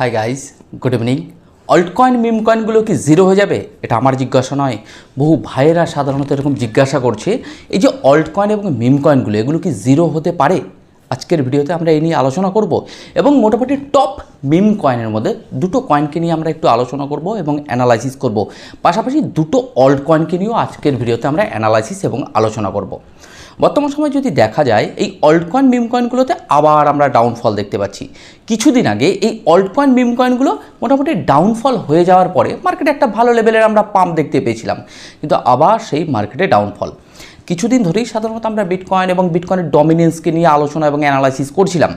Hi guys good evening alt coin meme কয়েনগুলো কি zero হয়ে যাবে? এটা আমার জিজ্ঞাসা নয়। বহু ভাইয়েরা সাধারণত এরকম জিজ্ঞাসা করছে, এই যে অল্ট কয়েন এবং মিম কয়েনগুলো এগুলো কি জিরো হতে পারে? আজকের ভিডিওতে আমরা এই নিয়ে আলোচনা করব এবং মোটামুটি টপ মিম কয়েনের মধ্যে দুটো কয়েনকে নিয়ে আমরা একটু আলোচনা করব এবং অ্যানালাইসিস করব। পাশাপাশি দুটো অল্ট কয়েনকে নিয়েও আজকের ভিডিওতে আমরা অ্যানালাইসিস এবং আলোচনা করব। বর্তমান সময় যদি দেখা যায়, এই অল্টকয়েন মিম কয়েনগুলোতে আবার আমরা ডাউনফল দেখতে পাচ্ছি। কিছুদিন আগে এই অল্টকয়েন মিম কয়েনগুলো মোটামুটি ডাউনফল হয়ে যাওয়ার পরে মার্কেটে একটা ভালো লেভেলের আমরা পাম্প দেখতে পেয়েছিলাম। কিন্তু আবার সেই মার্কেটে ডাউনফল কিছুদিন ধরেই সাধারণত আমরা বিটকয়েন এবং বিটকয়েনের ডমিনেন্সকে নিয়ে আলোচনা এবং অ্যানালাইসিস করছিলাম।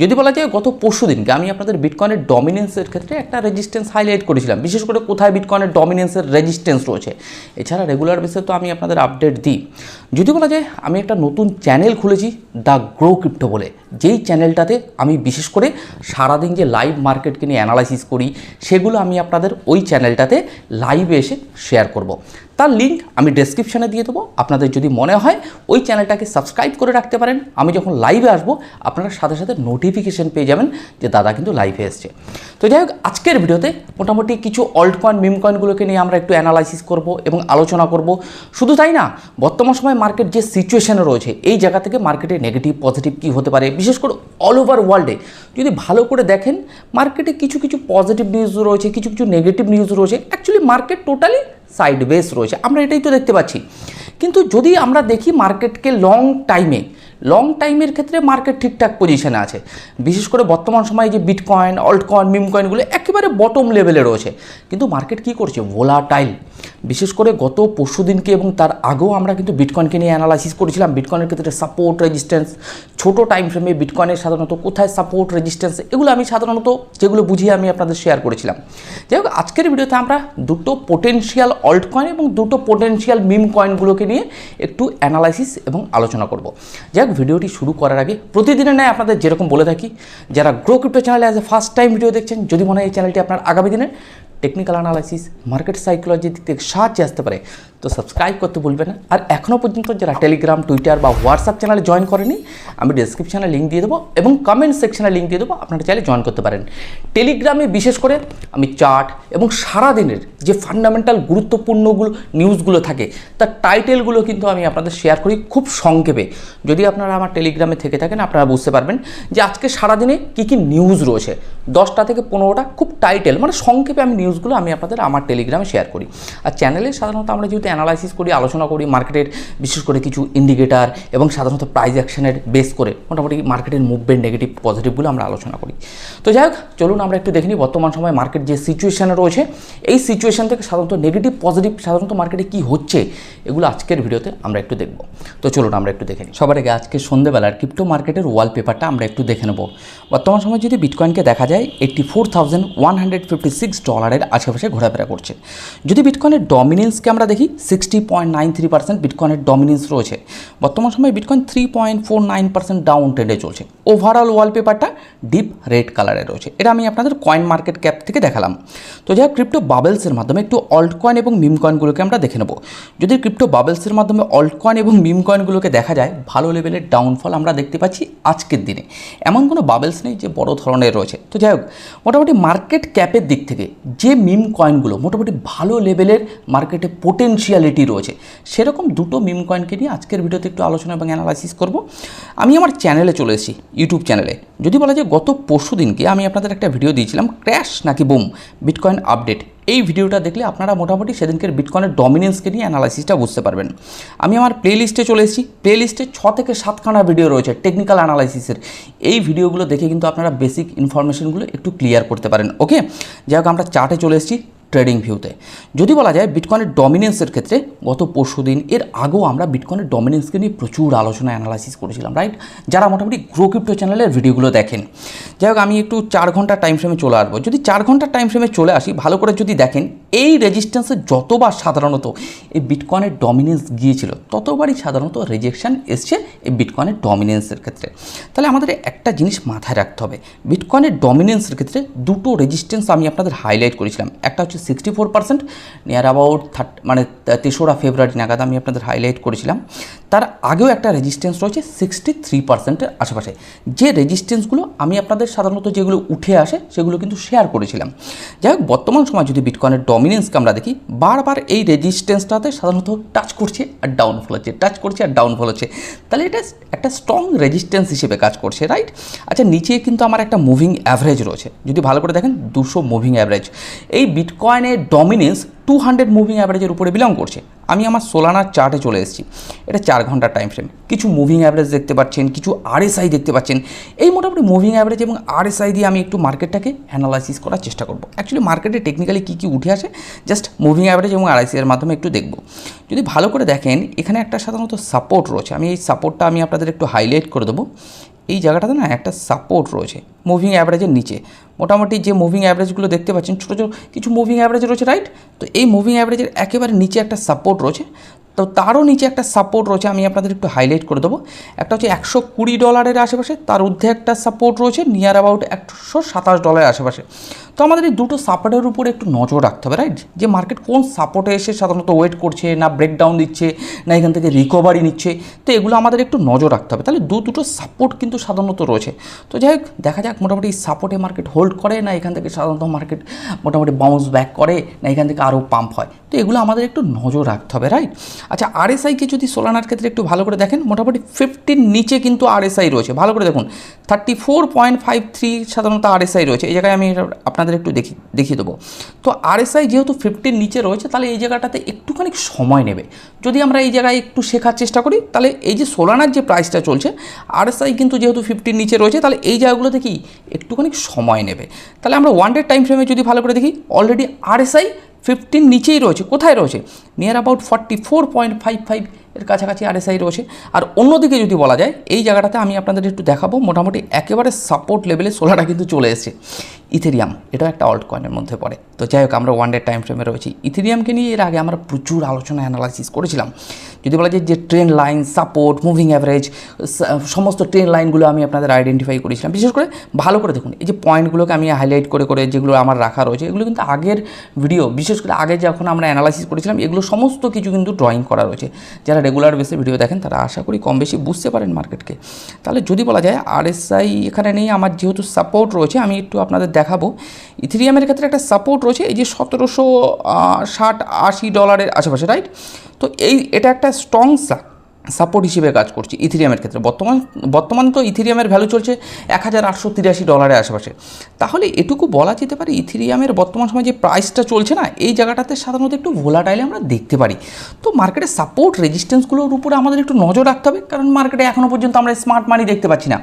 যদি বলা যায় গত পরশু দিনকে আমি আপনাদের বিটকয়েনের ডমিনেন্সের ক্ষেত্রে একটা রেজিস্ট্যান্স হাইলাইট করেছিলাম। বিশেষ করে কোথায় বিটকয়েনের ডমিনেন্সের রেজিস্ট্যান্স রয়েছে? এছাড়া রেগুলার বেসে তো আমি আপনাদের আপডেট দিই। যদি বলা যায় আমি একটা নতুন চ্যানেল খুলেছি দ্য গ্রো ক্রিপ্টো বলে। যেই চ্যানেলটাতে আমি বিশেষ করে সারাদিন যে লাইভ মার্কেটকে নিয়ে অ্যানালাইসিস করি, সেগুলো আমি আপনাদের ওই চ্যানেলটাতে লাইভে এসে শেয়ার করব। তার লিঙ্ক আমি ডেসক্রিপশানে দিয়ে দেবো। আপনাদের যদি মনে হয় ওই চ্যানেলটাকে সাবস্ক্রাইব করে রাখতে পারেন, আমি যখন লাইভে আসব, আপনারা সাথে সাথে নোটিফিকেশন পেয়ে যাবেন যে দাদা কিন্তু লাইভে এসছে। তো যাই হোক, আজকের ভিডিওতে মোটামুটি কিছু অল্ট কয়েন মিম কয়েনগুলোকে নিয়ে আমরা একটু অ্যানালাইসিস করব এবং আলোচনা করব। শুধু তাই না, বর্তমান সময় মার্কেট যে সিচুয়েশনে রয়েছে, এই জায়গা থেকে মার্কেটে নেগেটিভ পজিটিভ কী হতে পারে? বিশেষ করে অল ওভার ওয়ার্ল্ডে যদি ভালো করে দেখেন মার্কেটে কিছু কিছু পজিটিভ নিউজ রয়েছে, কিছু কিছু নেগেটিভ নিউজ রয়েছে actually market totally sideways রয়েছে। আমরা এটাই তো দেখতে পাচ্ছি। কিন্তু যদি আমরা দেখি মার্কেটকে লং টাইমে লং টাইমের ক্ষেত্রে মার্কেট ঠিকঠাক পজিশনে আছে। বিশেষ করে বর্তমান সময়ে যে বিটকয়েন অল্ট কয়েন মিম কয়েনগুলো একেবারে বটম লেভেলে রয়েছে। কিন্তু মার্কেট কী করছে? ভোলাটাইল বিশেষ করে গত পরশু দিনকে এবং তার আগেও আমরা কিন্তু বিটকয়েনকে নিয়ে অ্যানালাইসিস করেছিলাম। বিটকয়েনের ক্ষেত্রে সাপোর্ট রেজিস্ট্যান্স ছোটো টাইম ফ্রেমে বিটকয়েনের সাধারণত কোথায় সাপোর্ট রেজিস্ট্যান্স এগুলো আমি সাধারণত যেগুলো বুঝিয়ে আমি আপনাদের শেয়ার করেছিলাম। যাই হোক, আজকের ভিডিওতে আমরা দুটো পোটেনশিয়াল অল্ট কয়েন এবং দুটো পোটেনশিয়াল মিম কয়েনগুলোকে নিয়ে একটু অ্যানালাইসিস এবং আলোচনা করব। যাই হোক ভিডিওটি শুরু করার আগে প্রতিদিনের ন্যায় আপনাদের যেরকম বলে থাকি, যারা গ্রো ক্রিপ্টো চ্যানেলে as a first time video দেখছেন, যদি মনে হয় এই চ্যানেলটি আপনার আগামী দিনের টেকনিক্যাল অ্যানালাইসিস মার্কেট সাইকোলজির দিক থেকে সাহায্যে আসতে পারে। তো সাবস্ক্রাইব করতে ভুলবেন না। আর এখনও পর্যন্ত যারা টেলিগ্রাম টুইটার বা হোয়াটসঅ্যাপ চ্যানেলে জয়েন করেনি, আমি ডিসক্রিপশানে লিঙ্ক দিয়ে দেবো এবং কমেন্ট সেকশানে লিঙ্ক দিয়ে দেবো, আপনারা চাইলে জয়েন করতে পারেন। টেলিগ্রামে বিশেষ করে আমি চার্ট এবং সারাদিনের যে ফান্ডামেন্টাল গুরুত্বপূর্ণগুলো নিউজগুলো থাকে, তার টাইটেলগুলো কিন্তু আমি আপনাদের শেয়ার করি খুব সংক্ষেপে। যদি আপনারা আমার টেলিগ্রামে থেকে থাকেন, আপনারা বুঝতে পারবেন যে আজকে সারাদিনে কী কী নিউজ রয়েছে। দশটা থেকে পনেরোটা খুব টাইটেল মানে সংক্ষেপে আমি নিউজগুলো আমি আপনাদের আমার টেলিগ্রামে শেয়ার করি। আর চ্যানেলে সাধারণত আমরা যেহেতু অ্যানালাইসিস করি, আলোচনা করি মার্কেটের বিশেষ করে কিছু ইন্ডিকেটার এবং সাধারণত প্রাইস অ্যাকশনের বেস করে মোটামুটি মার্কেটের মুভমেন্ট নেগেটিভ পজিটিভগুলো আমরা আলোচনা করি। তো যাই হোক, চলুন আমরা একটু দেখে নিই বর্তমান সময় মার্কেট যে সিচুয়েশানে রয়েছে। এই সিচুয়েশান থেকে সাধারণত নেগেটিভ পজিটিভ সাধারণত মার্কেটে কী হচ্ছে, এগুলো আজকের ভিডিওতে আমরা একটু দেখব। তো চলুন আমরা একটু দেখে নিই। সবার আগে আজকে সন্ধ্যেবেলার ক্রিপ্টো মার্কেটের ওয়ালপেপারটা আমরা একটু দেখে নেব। বর্তমান সময় যদি বিটকয়েনকে দেখা যায় eighty four thousand one hundred fifty six ডলারের আশেপাশে ঘোরাফেরা করছে। যদি বিটকয়েনের ডমিনেন্সকে আমরা দেখি sixty point nine three percent বিটকয়েনের dominance রয়েছে। বর্তমান সময়ে bitcoin three point four nine percent down ট্রেন্ডে চলছে। ওভারঅল ওয়ালপেপারটা ডিপ রেড কালারে রয়েছে। এটা আমি আপনাদের কয়েন মার্কেট ক্যাপ থেকে দেখালাম। তো যাই ক্রিপ্টো বাবেলসের মাধ্যমে একটু অল্ট কয়েন এবং মিম কয়েনগুলোকে আমরা দেখে নেব। যদি ক্রিপ্টো বাবেলসের মাধ্যমে অল্ট কয়েন এবং মিম কয়েনগুলোকে দেখা যায়, ভালো লেভেলের ডাউনফল আমরা দেখতে পাচ্ছি আজকের দিনে। এমন কোনো বাবেলস নেই যে বড় ধরনের রয়েছে। তো যাই হোক, মোটামুটি মার্কেট ক্যাপের দিক থেকে যে মিম কয়েনগুলো মোটামুটি ভালো লেভেলের মার্কেটে পোটেনশিয়ালিটি রয়েছে। সেরকম দুটো মিম কয়েনকে নিয়ে আজকের ভিডিওতে একটু আলোচনা এবং অ্যানালাইসিস করব। আমি আমার চ্যানেলে চলে এসেছি ইউটিউব চ্যানেলে যদি বলা যায় গত পরশু দিনকে আমি আপনাদের একটা ভিডিও দিয়েছিলাম ক্র্যাশ নাকি বুম বিটকয়েন আপডেট এই ভিডিওটা দেখলে আপনারা মোটামুটি সেদিনকের বিটকয়েনের ডমিনেন্সকে নিয়ে অ্যানালাইসিসটা বুঝতে পারবেন। আমি আমার প্লে লিস্টে চলে এসেছি প্লে লিস্টে ছ থেকে সাতখানা ভিডিও রয়েছে টেকনিক্যাল অ্যানালাইসিসের এই ভিডিওগুলো দেখে কিন্তু আপনারা বেসিক ইনফরমেশনগুলো একটু ক্লিয়ার করতে পারেন ওকে যাই হোক, আমরা চার্টে চলে এসেছি। ট্রেডিং ভিউতে যদি বলা যায় বিটকয়েনের ডমিনেন্সের ক্ষেত্রে, গত পরশু দিন এর আগেও আমরা বিটকয়েনের ডমিনেন্সকে নিয়ে প্রচুর আলোচনা অ্যানালাইসিস করেছিলাম রাইট যারা মোটামুটি গ্রো চ্যানেলের ভিডিওগুলো দেখেন। যাই হোক, আমি একটু চার ঘণ্টার টাইম ফ্রেমে চলে আসব। যদি চার ঘণ্টার টাইম ফ্রেমে চলে আসি, ভালো করে যদি দেখেন, এই রেজিস্ট্যান্সে যতবার সাধারণত এই বিটকয়েনের ডমিনেন্স গিয়েছিল, ততবারই সাধারণত রেজেকশন এসছে এই বিটকয়েনের ডমিনেন্সের ক্ষেত্রে। তাহলে আমাদের একটা জিনিস মাথায় রাখতে হবে। বিটকয়েনের ডমিনেন্সের ক্ষেত্রে দুটো রেজিস্ট্যান্স আমি আপনাদের হাইলাইট করেছিলাম। একটা হচ্ছে sixty four percent near about third মানে তেসরা ফেব্রুয়ারি নাগাদ আমি আপনাদের হাইলাইট করেছিলাম। তার আগেও একটা রেজিস্ট্যান্স রয়েছে সিক্সটি থ্রি পার্সেন্টের আশেপাশে। যে রেজিস্ট্যান্সগুলো আমি আপনাদের সাধারণত যেগুলো উঠে আসে, সেগুলো কিন্তু শেয়ার করেছিলাম। যাই হোক, বর্তমান সময় যদি বিটকয়েনের ডমিনেন্সকে আমরা দেখি, বারবার এই রেজিস্ট্যান্সটাতে সাধারণত টাচ করছে আর ডাউনফল হচ্ছে টাচ করছে আর ডাউনফল হচ্ছে। তাহলে এটা একটা স্ট্রং রেজিস্ট্যান্স হিসেবে কাজ করছে রাইট আচ্ছা নিচে কিন্তু আমার একটা মুভিং অ্যাভারেজ রয়েছে। যদি ভালো করে দেখেন, দুশো মুভিং অ্যাভারেজ এই বিটকয়েনের ডমিনেন্স টু হান্ড্রেড মুভিং অ্যাভারেজের উপরে বিলং করছে। আমি আমার সোলানার চার্টে চলে এসেছি। এটা চার ঘণ্টার টাইম ফ্রেম কিছু মুভিং অ্যাভারেজ দেখতে পাচ্ছেন, কিছু আরএসআই দেখতে পাচ্ছেন। এই মোটামুটি মুভিং অ্যাভারেজ এবং আরএসআই দিয়ে আমি একটু মার্কেটটাকে অ্যানালাইসিস করার চেষ্টা করব। অ্যাকচুয়ালি মার্কেটে টেকনিক্যালি কী কী উঠে আসে জাস্ট মুভিং অ্যাভারেজ এবং আরআইসি এর মাধ্যমে একটু দেখব। যদি ভালো করে দেখেন, এখানে একটা সাধারণত সাপোর্ট রয়েছে। আমি এই সাপোর্টটা আমি আপনাদের একটু হাইলাইট করে দেবো। এই জায়গাটাতে না একটা সাপোর্ট রয়েছে মুভিং অ্যাভারেজের নিচে। মোটামুটি যে মুভিং অ্যাভারেজগুলো দেখতে পাচ্ছেন, ছোটো ছোটো কিছু মুভিং অ্যাভারেজ রয়েছে রাইট তো এই মুভিং অ্যাভারেজের একেবারে নিচে একটা সাপোর্ট রয়েছে। তো তারও নিচে একটা সাপোর্ট রয়েছে, আমি আপনাদের একটু হাইলাইট করে দেবো। একটা হচ্ছে একশো কুড়ি ডলারের আশেপাশে, তার ঊর্ধ্বে একটা সাপোর্ট রয়েছে নিয়ার অ্যাবাউট একশো সাতাশ ডলারের আশেপাশে। তো আমাদের এই দুটো সাপোর্টের উপরে একটু নজর রাখতে হবে রাইট যে মার্কেট কোন সাপোর্টে এসে সাধারণত ওয়েট করছে, না ব্রেকডাউন দিচ্ছে, না এখান থেকে রিকভারি নিচ্ছে, তো এগুলো আমাদের একটু নজর রাখতে হবে। তাহলে দু দুটো সাপোর্ট কিন্তু সাধারণত রয়েছে। তো যাই হোক, দেখা যাক মোটামুটি সাপোর্টে মার্কেট হোল্ড করে, না এখান থেকে সাধারণত মার্কেট মোটামুটি বাউন্স ব্যাক করে, না এখান থেকে আরও পাম্প হয়। তো এগুলো আমাদের একটু নজর রাখতে হবে রাইট আচ্ছা আরএসআইকে যদি সোলানার ক্ষেত্রে একটু ভালো করে দেখেন, মোটামুটি ফিফটির নিচে কিন্তু আরএসআই রয়েছে। ভালো করে দেখুন thirty four point five three সাধারণত আরএসআই রয়েছে। এই জায়গায় আমি আপনাদের একটু দেখি, দেখিয়ে দেবো। তো আরএসআই যেহেতু ফিফটির নিচে রয়েছে, তাহলে এই জায়গাটাতে একটুখানি সময় নেবে। যদি আমরা এই জায়গায় একটু শেখার চেষ্টা করি, তাহলে এই যে সোলানার যে প্রাইসটা চলছে আরএসআই কিন্তু যেহেতু ফিফটির নিচে রয়েছে, তাহলে এই জায়গাগুলোতে কি একটুখানি সময় নেবে। তাহলে আমরা ওয়ান ডে টাইম ফ্রেমে যদি ভালো করে দেখি অলরেডি আরএসআই ফিফটিন নিচেই রয়েছে কোথায় রয়েছে? Near about forty four point five five এর কাছাকাছি আরএসআই রয়েছে। আর অন্যদিকে যদি বলা যায়, এই জায়গাটাতে আমি আপনাদের একটু দেখাবো, মোটামুটি একেবারে সাপোর্ট লেভেলে সোলারটা কিন্তু চলে এসেছে। ইথেরিয়াম এটাও একটা অল্ট কয়েনের মধ্যে পড়ে। তো যাই হোক, আমরা ওয়ান ডে টাইম ফ্রেমে রয়েছি। ইথেরিয়ামকে নিয়ে এর আগে আমরা প্রচুর আলোচনা অ্যানালাইসিস করেছিলাম। যদি বলা যায় যে trend line support moving average সমস্ত ট্রেন লাইনগুলো আমি আপনাদের আইডেন্টিফাই করেছিলাম। বিশেষ করে ভালো করে দেখুন, এই যে পয়েন্টগুলোকে আমি হাইলাইট করে করে যেগুলো আমার রাখা রয়েছে, এগুলো কিন্তু আগের ভিডিও বিশেষ করে আগে যখন আমরা অ্যানালাইসিস করেছিলাম, এগুলো সমস্ত কিছু কিন্তু ড্রয়িং করা রয়েছে। যারা রেগুলার বেসে ভিডিও দেখেন, তারা আশা করি কম বেশি বুঝতে পারেন মার্কেটকে তাহলে যদি বলা যায় আরএসআই এখানে নেই, আমার যেহেতু সাপোর্ট রয়েছে, আমি একটু আপনাদের দেখাবো। ইথেরিয়ামের ক্ষেত্রে একটা সাপোর্ট রয়েছে, এই যে সতেরোশো ষাট, আশি ডলারের আশেপাশে রাইট তো এই, এটা একটা স্ট্রং সাপোর্ট হিসেবে কাজ করছে ইথেরিয়ামের ক্ষেত্রে। বর্তমান বর্তমান তো ইথিরিয়ামের ভ্যালু চলছে এক হাজার আটশো তিরাশি ডলারের আশেপাশে। তাহলে এটুকু বলা যেতে পারে ইথিরিয়ামের বর্তমান সময় যে প্রাইসটা চলছে না, এই জায়গাটাতে সাধারণত একটু ভোলাটাইলে আমরা দেখতে পারি। তো মার্কেটে সাপোর্ট রেজিস্ট্যান্সগুলোর উপরে আমাদের একটু নজর রাখতে হবে, কারণ মার্কেটে এখনও পর্যন্ত আমরা স্মার্ট মানি দেখতে পাচ্ছি না।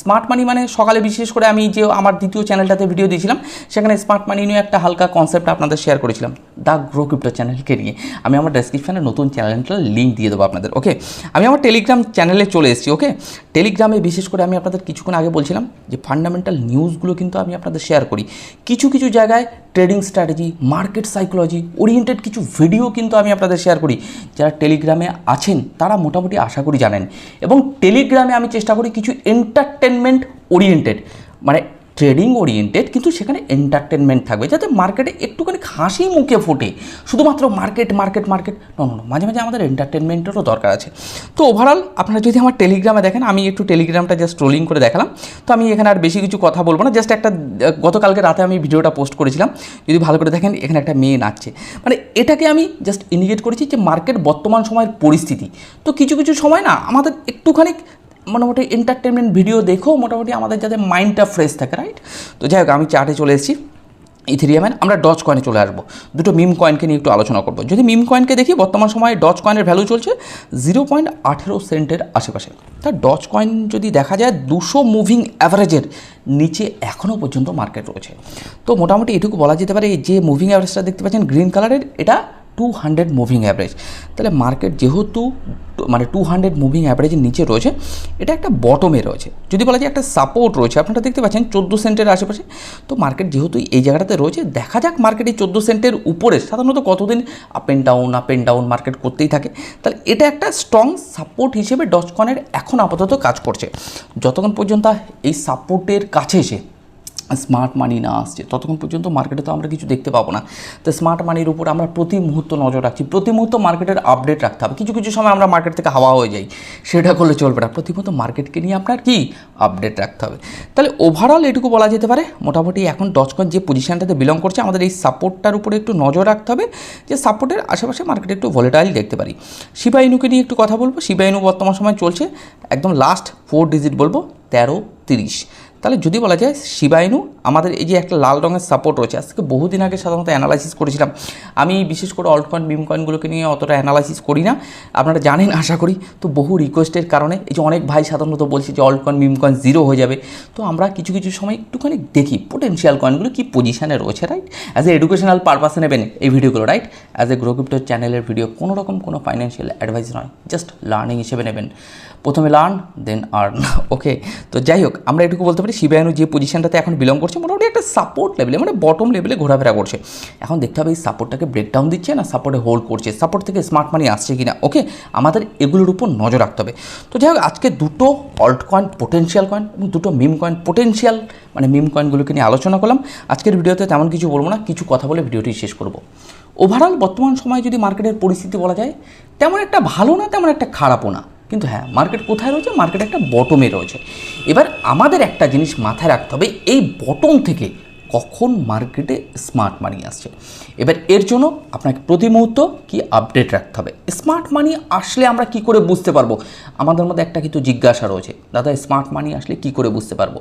স্মার্ট মানি মানে সকালে বিশেষ করে আমি যে আমার দ্বিতীয় চ্যানেলটাতে ভিডিও দিয়েছিলাম, সেখানে স্মার্ট মানি নিয়ে একটা হালকা কনসেপ্ট আপনাদের শেয়ার করেছিলাম দ্য গ্রো ক্রিপ্টো চ্যানেলকে নিয়ে। আমি আমার ডেসক্রিপশানে নতুন চ্যানেলটার লিঙ্ক দিয়ে দেবো আপনাদের ওকে আমি আমার টেলিগ্রাম চ্যানেলে চলে এসেছি ওকে টেলিগ্রামে বিশেষ করে আমি আপনাদের কিছুক্ষণ আগে বলছিলাম যে ফান্ডামেন্টাল নিউজগুলো কিন্তু আমি আপনাদের শেয়ার করি। কিছু কিছু জায়গায় trading strategy market psychology oriented কিছু ভিডিও কিন্তু আমি আপনাদের শেয়ার করি। যারা টেলিগ্রামে আছেন, তারা মোটামুটি আশা করি জানেন। এবং টেলিগ্রামে আমি চেষ্টা করি কিছু এন্টারটেনমেন্ট ওরিয়েন্টেড মানে ট্রেডিং ওরিয়েন্টেড কিন্তু সেখানে এন্টারটেনমেন্ট থাকবে, যাতে মার্কেটে একটুখানি হাসি মুখে ফোটে। শুধুমাত্র market market market no no মাঝে মাঝে আমাদের এন্টারটেনমেন্টেরও দরকার আছে। তো ওভারঅল আপনারা যদি আমার টেলিগ্রামে দেখেন, আমি একটু টেলিগ্রামটা জাস্ট ট্রোলিং করে দেখালাম। তো আমি এখানে আর বেশি কিছু কথা বলব না জাস্ট একটা গতকালকে রাতে আমি ভিডিওটা পোস্ট করেছিলাম। যদি ভালো করে দেখেন, এখানে একটা মেয়ে নাচছে। মানে এটাকে আমি জাস্ট ইন্ডিকেট করেছি যে মার্কেট বর্তমান সময়ের পরিস্থিতি। তো কিছু কিছু সময় না, আমাদের একটুখানি মোটামুটি এন্টারটেনমেন্ট ভিডিও দেখো, মোটামুটি আমাদের যাতে মাইন্ডটা ফ্রেশ থাকে রাইট তো যাই হোক, আমি চার্টে চলে এসেছি ইথেরিয়ামের আমরা ডচ কয়েনে চলে আসব। দুটো মিম কয়েনকে নিয়ে একটু আলোচনা করব। যদি মিম কয়েনকে দেখি, বর্তমান সময়ে ডচ কয়েনের ভ্যালু চলছে জিরো পয়েন্ট আঠেরো সেন্টের আশেপাশে। তা ডচ কয়েন যদি দেখা যায়, দুশো মুভিং অ্যাভারেজের নিচে এখনও পর্যন্ত মার্কেট রয়েছে। তো মোটামুটি এটুকু বলা যেতে পারে যে মুভিং অ্যাভারেজটা দেখতে পাচ্ছেন গ্রিন কালারের এটা টু হান্ড্রেড মুভিং অ্যাভারেজ তাহলে মার্কেট যেহেতু মানে টু হান্ড্রেড মুভিং অ্যাভারেজের নিচে রয়েছে, এটা একটা বটমে রয়েছে। যদি বলা যায় একটা সাপোর্ট রয়েছে, আপনারা দেখতে পাচ্ছেন চোদ্দ সেন্টের আশেপাশে। তো মার্কেট যেহেতু এই জায়গাটাতে রয়েছে, দেখা যাক মার্কেট এই চোদ্দ সেন্টের উপরে সাধারণত কতদিন up and down up and down market করতেই থাকে। তাহলে এটা একটা স্ট্রং সাপোর্ট হিসেবে ডচকনের এখন আপাতত কাজ করছে। যতক্ষণ পর্যন্ত এই সাপোর্টের কাছে এসে স্মার্ট মানি না আসছে, ততক্ষণ পর্যন্ত মার্কেটে তো আমরা কিছু দেখতে পাবো না। তো স্মার্ট মানির উপর আমরা প্রতি মুহূর্ত নজর রাখছি, প্রতি মুহূর্ত মার্কেটের আপডেট রাখতে হবে। কিছু কিছু সময় আমরা মার্কেট থেকে হাওয়া হয়ে যাই, সেটা করলে চলবে না। প্রতি মুহূর্ত মার্কেটকে নিয়ে আপনার কি আপডেট রাখতে হবে? তাহলে ওভারঅল এটুকু বলা যেতে পারে, মোটামুটি এখন ডচকন যে পজিশানটাতে বিলং করছে, আমাদের এই সাপোর্টটার উপরে একটু নজর রাখতে হবে, যে সাপোর্টের আশেপাশে মার্কেটে একটু ভলেটাইল দেখতে পারি। শিবা ইনুকে নিয়ে একটু কথা বলব শিবা ইনু বর্তমান সময় চলছে, একদম লাস্ট ফোর ডিজিট বলব, তেরো, তিরিশ। তাহলে যদি বলা যায় শিবাইনু, আমাদের এই যে একটা লাল রঙের সাপোর্ট রয়েছে, আজকে বহুদিন আগে সাধারণত অ্যানালাইসিস করেছিলাম। আমি বিশেষ করে অল্ট কয়েন কয়েনগুলোকে নিয়ে অতটা অ্যানালাইসিস করি না। আপনারা জানেন, আশা করি, তো বহু রিকোয়েস্টের কারণে এই যে অনেক ভাই সাধারণত বলছে যে অল্ট কয়েন কয়েন জিরো হয়ে যাবে। তো আমরা কিছু কিছু সময় একটুখানি দেখি পোটেন্সিয়াল কয়েনগুলো কী পজিশানে রয়েছে রাইট অ্যাজ এ এডুকেশনাল পারপাসে নেবেন এই ভিডিওগুলো রাইট অ্যাজ এ গ্রো চ্যানেলের ভিডিও কোনো রকম কোনো ফাইন্যান্সিয়াল অ্যাডভাইস নয় জাস্ট লার্নিং হিসেবে নেবেন। প্রথমে লার্ন দেন আর্ন ওকে তো যাই হোক, আমরা এটুকু বলতে পারি শিবায়নু যে পজিশনটাতে এখন বিলং করছে, মোটামুটি একটা সাপোর্ট লেভেলে মানে বটম লেভেলে ঘোরাফেরা করছে। এখন দেখতে হবে এই সাপোর্টটাকে ব্রেকডাউন দিচ্ছে না সাপোর্টে হোল্ড করছে সাপোর্ট থেকে স্মার্ট মানি আসছে কিনা ওকে আমাদের এগুলোর উপর নজর রাখতে হবে। তো যাই হোক, আজকে দুটো অল্ট কয়েন পোটেন্সিয়াল কয়েন এবং দুটো মিম কয়েন পোটেন্সিয়াল মানে মিম কয়েনগুলোকে নিয়ে আলোচনা করলাম। আজকের ভিডিওতে তেমন কিছু বলব না, কিছু কথা বলে ভিডিওটি শেষ করব। ওভারঅল বর্তমান সময়ে যদি মার্কেটের পরিস্থিতি বলা যায়, তেমন একটা ভালো না, তেমন একটা খারাপও না। কিন্তু হ্যাঁ মার্কেট কোথায় রয়েছে? মার্কেট একটা বটমে রয়েছে। এবার আমাদের একটা জিনিস মাথায় রাখতে হবে, এই বটম থেকে কখন মার্কেটে স্মার্ট মানি আসছে? এবার এর জন্য আপনাকে প্রতি মুহূর্ত কি আপডেট রাখতে হবে? স্মার্ট মানি আসলে আমরা কি করে বুঝতে পারব? আমাদের মধ্যে একটা কিন্তু জিজ্ঞাসা রয়েছে, দাদা স্মার্ট মানি আসলে কি করে বুঝতে পারব?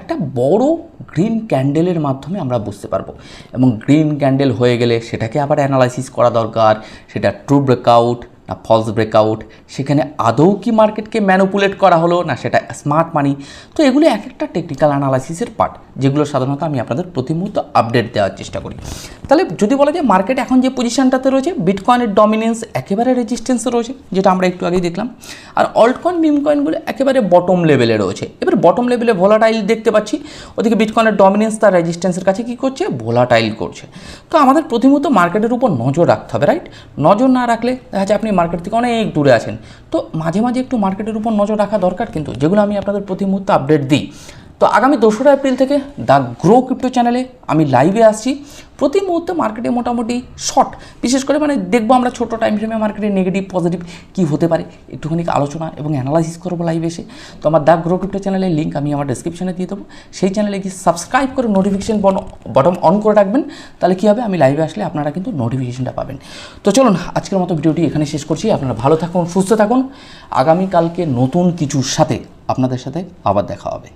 একটা বড় গ্রিন ক্যান্ডেলের মাধ্যমে আমরা বুঝতে পারব। এবং গ্রিন ক্যান্ডেল হয়ে গেলে সেটাকে আবার অ্যানালাইসিস করা দরকার, সেটা ট্রু ব্রেকআউট না ফলস ব্রেকআউট সেখানে আদৌ কি মার্কেটকে ম্যানুপুলেট করা হলো, না সেটা স্মার্ট মানি তো এগুলো এক একটা টেকনিক্যাল অ্যানালাইসিসের পার্ট যেগুলো সাধারণত আমি আপনাদের প্রতি মুহূর্ত আপডেট দেওয়ার চেষ্টা করি। তাহলে যদি বলা যায় মার্কেট এখন যে পজিশনটাতে রয়েছে বিটকয়েনের ডমিনেন্স একেবারে রেজিস্ট্যান্সে রয়েছে, যেটা আমরা একটু আগেই দেখলাম। আর অল্ট কয়েন মিম কয়েনগুলো একেবারে বটম লেভেলে রয়েছে। এবার বটম লেভেলে ভোলাটাইল দেখতে পাচ্ছি, ওদিকে বিটকয়েনের ডমিনেন্স তার রেজিস্ট্যান্সের কাছে কী করছে? ভোলাটাইল করছে। তো আমাদের প্রতিমুহূর্ত মার্কেটের উপর নজর রাখতে হবে রাইট নজর না রাখলে দেখা যাচ্ছে আপনি মার্কেট থেকে অনেক দূরে আছেন। তো মাঝে মাঝে একটু মার্কেটের উপর নজর রাখা দরকার কিন্তু, যেগুলো আমি আপনাদের প্রতি মুহূর্তে আপডেট দিই। তো আগামী দোসরা এপ্রিল থেকে দ্য গ্রো ক্রিপ্টো চ্যানেলে আমি লাইভে আসছি। প্রতি মুহূর্তে মার্কেটে মোটামুটি শর্ট বিশেষ করে মানে দেখব আমরা ছোটো টাইম ফ্রেমে মার্কেটে নেগেটিভ পজিটিভ কী হতে পারে। একটুখানি আলোচনা এবং অ্যানালাইসিস করব লাইভে এসে। তো আমার দ্য গ্রো ক্রিপ্টো চ্যানেলের লিঙ্ক আমি আমার ডিসক্রিপশনে দিয়ে দেবো। সেই চ্যানেলে গিয়ে সাবস্ক্রাইব করে নোটিফিকেশন বটম অন করে রাখবেন। তাহলে কী হবে? আমি লাইভে আসলে আপনারা কিন্তু নোটিফিকেশনটা পাবেন। তো চলুন, আজকের মতো ভিডিওটি এখানে শেষ করছি। আপনারা ভালো থাকুন, সুস্থ থাকুন। আগামীকালকে নতুন কিছুর সাথে আপনাদের সাথে আবার দেখা হবে।